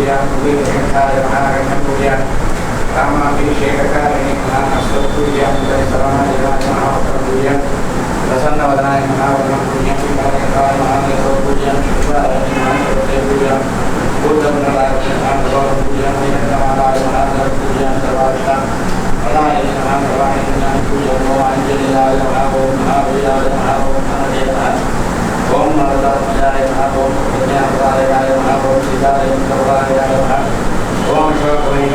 kuliah Mungkin sementara yang anak yang kuliah Tama bin Syekh Kekar ini Kenapa setelah kuliah Dan selama di dalam mahal terkuliah Rasan nama tanah yang Yang punya kita yang kawal mahal Yang kawal kuliah Kita yang mahal terkuliah Kuliah Kuliah menelah Kuliah menelah Kuliah menelah Kuliah menelah Kuliah menelah Kuliah menelah Kuliah menelah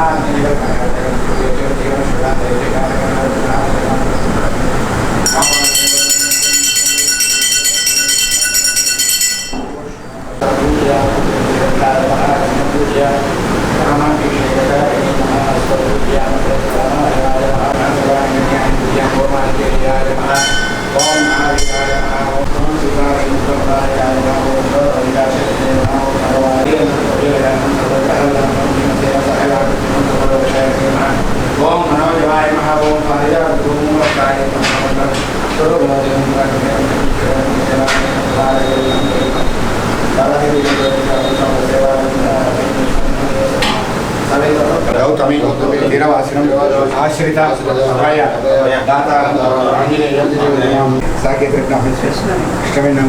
Gracias. Gautami వీరవాసినం ఆశ్రిత అభయ దాత ఆంజనేయ సాకేత ఇష్టమైన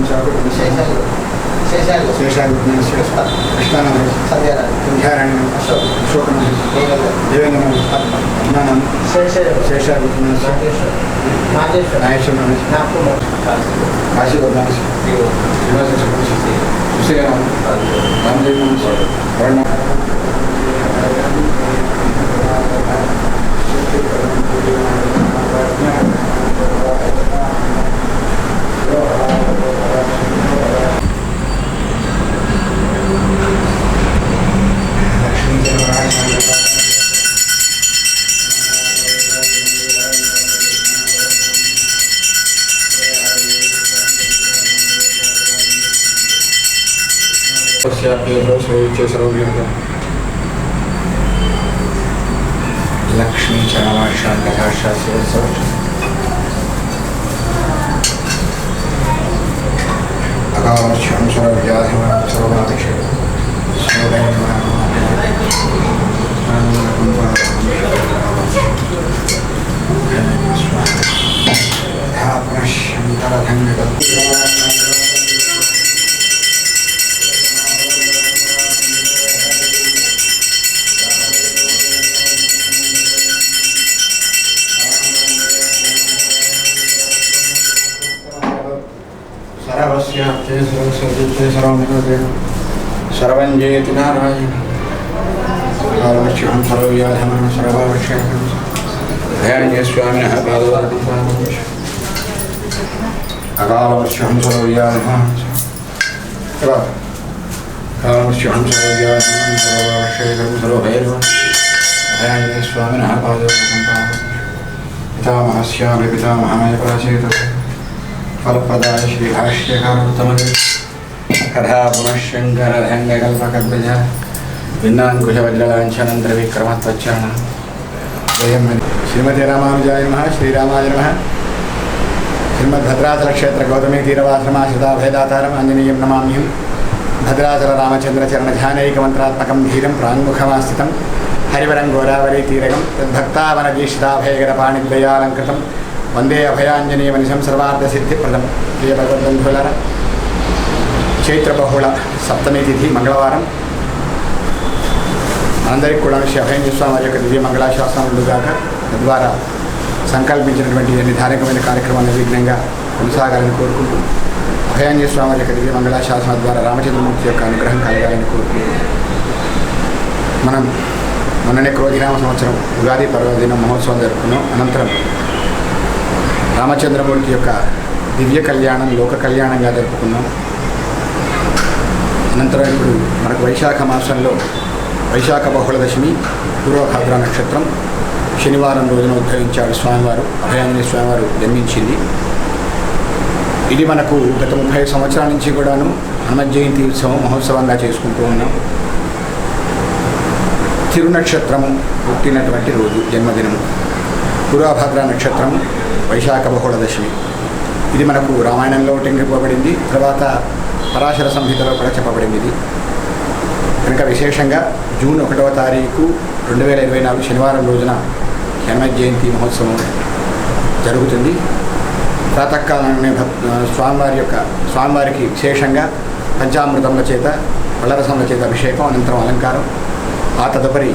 శేషాలు శేషాలు కృష్ణానం సంధ్యారాయణ అశోకం దేవేంద్ర జ్ఞానం శేషాలు నాగేశ్వర. కాశీగౌడ సుశీలరామ్ రామజన్మ వర్ణ లక్ష్మీ చరమాశాంతకాశాస్త్ర అకామశ్యం సర్వ్యాధిమ సర్వాధిక్ష సర్వం सर्वं जयति नारायण सर्वक्षणं सर्वव्याधनं सर्वावक्षयं दयाजयस्वामिनः पादवादिपादं अकालवृक्षं सर्वव्याधनं कालवृक्षं सर्वव्याधनं सर्वावक्षयं सर्वभैरवं दयाजयस्वामिनः पादवादिपादं पितामहस्यामि पितामहमेव रचयतु فل پردا شریشیہ درکراچل گوتمی تیار آجنی نمی بدراچل منتراسن ہری گوریتا بن گئیتایالکت వందే అభయాంజనేయ మనిషం సర్వార్థ సిద్ధిప్రదం ప్రియ భగవద్బంధువులారా చైత్రబహుళ సప్తమి తిథి మంగళవారం మనందరికీ కూడా శ్రీ అభయం స్వామి వారి యొక్క దివ్య మంగళాశాసనములు గాక తద్వారా సంకల్పించినటువంటి ఈ నిర్ధారకమైన విఘ్నంగా కొనసాగాలని కోరుకుంటూ అభయాంజనేయ స్వామి యొక్క దివ్య మంగళాశాసనం ద్వారా రామచంద్రమూర్తి యొక్క అనుగ్రహం కలగాలని కోరుకుంటూ మనం మొన్ననే క్రోధినామ సంవత్సరం ఉగాది పర్వదిన మహోత్సవం జరుపుకున్నాం. అనంతరం రామచంద్రమూర్తి యొక్క దివ్య కళ్యాణం లోక కళ్యాణంగా జరుపుకున్నాం. అనంతరం ఇప్పుడు మనకు వైశాఖ మాసంలో వైశాఖ బహుళ దశమి పూర్వభాద్ర నక్షత్రం. శనివారం రోజున ఉద్భవించాడు స్వామివారు అభయాంజనేయ స్వామివారు జన్మించింది. ఇది మనకు గత ముప్పై సంవత్సరాల నుంచి కూడాను హనుమత్ జయంతి ఉత్సవం మహోత్సవంగా చేసుకుంటూ ఉన్నాం. తిరునక్షత్రము పుట్టినటువంటి రోజు జన్మదినము. పూర్వభద్ర నక్షత్రం వైశాఖ బహుళదశమి. ఇది మనకు రామాయణంలో టెంగిపోబడింది తర్వాత పరాశర సంహితలో కూడా చెప్పబడింది ఇది. కనుక విశేషంగా జూన్ ఒకటవ తారీఖు రెండు వేల ఇరవై నాలుగు శనివారం రోజున హనుమత్ జయంతి మహోత్సవం జరుగుతుంది. ప్రాతకాలంలోనే భక్ స్వామివారి యొక్క స్వామివారికి విశేషంగా పంచామృతముల చేత పళ్ళరసముల చేత అభిషేకం అనంతరం అలంకారం. ఆ తదుపరి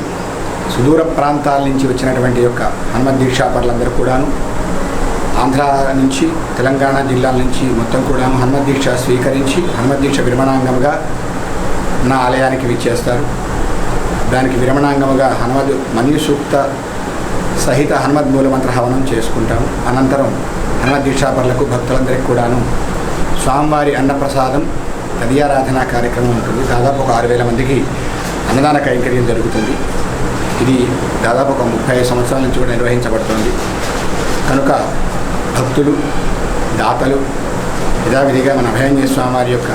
సుదూర ప్రాంతాల నుంచి వచ్చినటువంటి యొక్క హనుమత్ దీక్షాపరులందరూ కూడాను ఆంధ్ర నుంచి తెలంగాణ జిల్లాల నుంచి మొత్తం కూడాను హనుమత్ దీక్ష స్వీకరించి హనుమత్ దీక్ష విరమణాంగముగా నా ఆలయానికి విచ్చేస్తారు. దానికి విరమణాంగముగా హనుమద్ మన్యు సూక్త సహిత హనుమద్ మూలమంత్ర హవనం చేసుకుంటాము అనంతరం హనుమత్ దీక్షాపరులకు భక్తులందరికీ కూడాను స్వామివారి అన్నప్రసాదం తదియారాధన కార్యక్రమం ఉంటుంది. దాదాపు ఒక ఆరు వేల మందికి అన్నదాన కైంకర్యం జరుగుతుంది. ఇది దాదాపు ఒక ముప్పై సంవత్సరాల నుంచి కూడా నిర్వహించబడుతుంది. కనుక భక్తులు దాతలు యథావిధిగా మన అభయాంజనేయ స్వామివారి యొక్క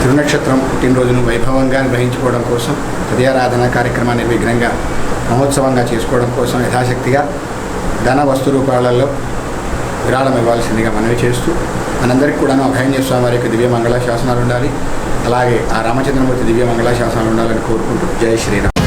తిరునక్షత్రం పుట్టినరోజును వైభవంగా నిర్వహించుకోవడం కోసం హృదయారాధన కార్యక్రమాన్ని విఘ్నంగా మహోత్సవంగా చేసుకోవడం కోసం యథాశక్తిగా ధన వస్తు రూపాలలో విరాళం ఇవ్వాల్సిందిగా మనవి చేస్తూ మనందరికీ కూడాను అభయాంజనేయ స్వామి వారి యొక్క దివ్య మంగళ శాసనాలు ఉండాలి. అలాగే ఆ రామచంద్రమూర్తి దివ్య మంగళాశాసనాలు ఉండాలని కోరుకుంటూ జై శ్రీరామ్.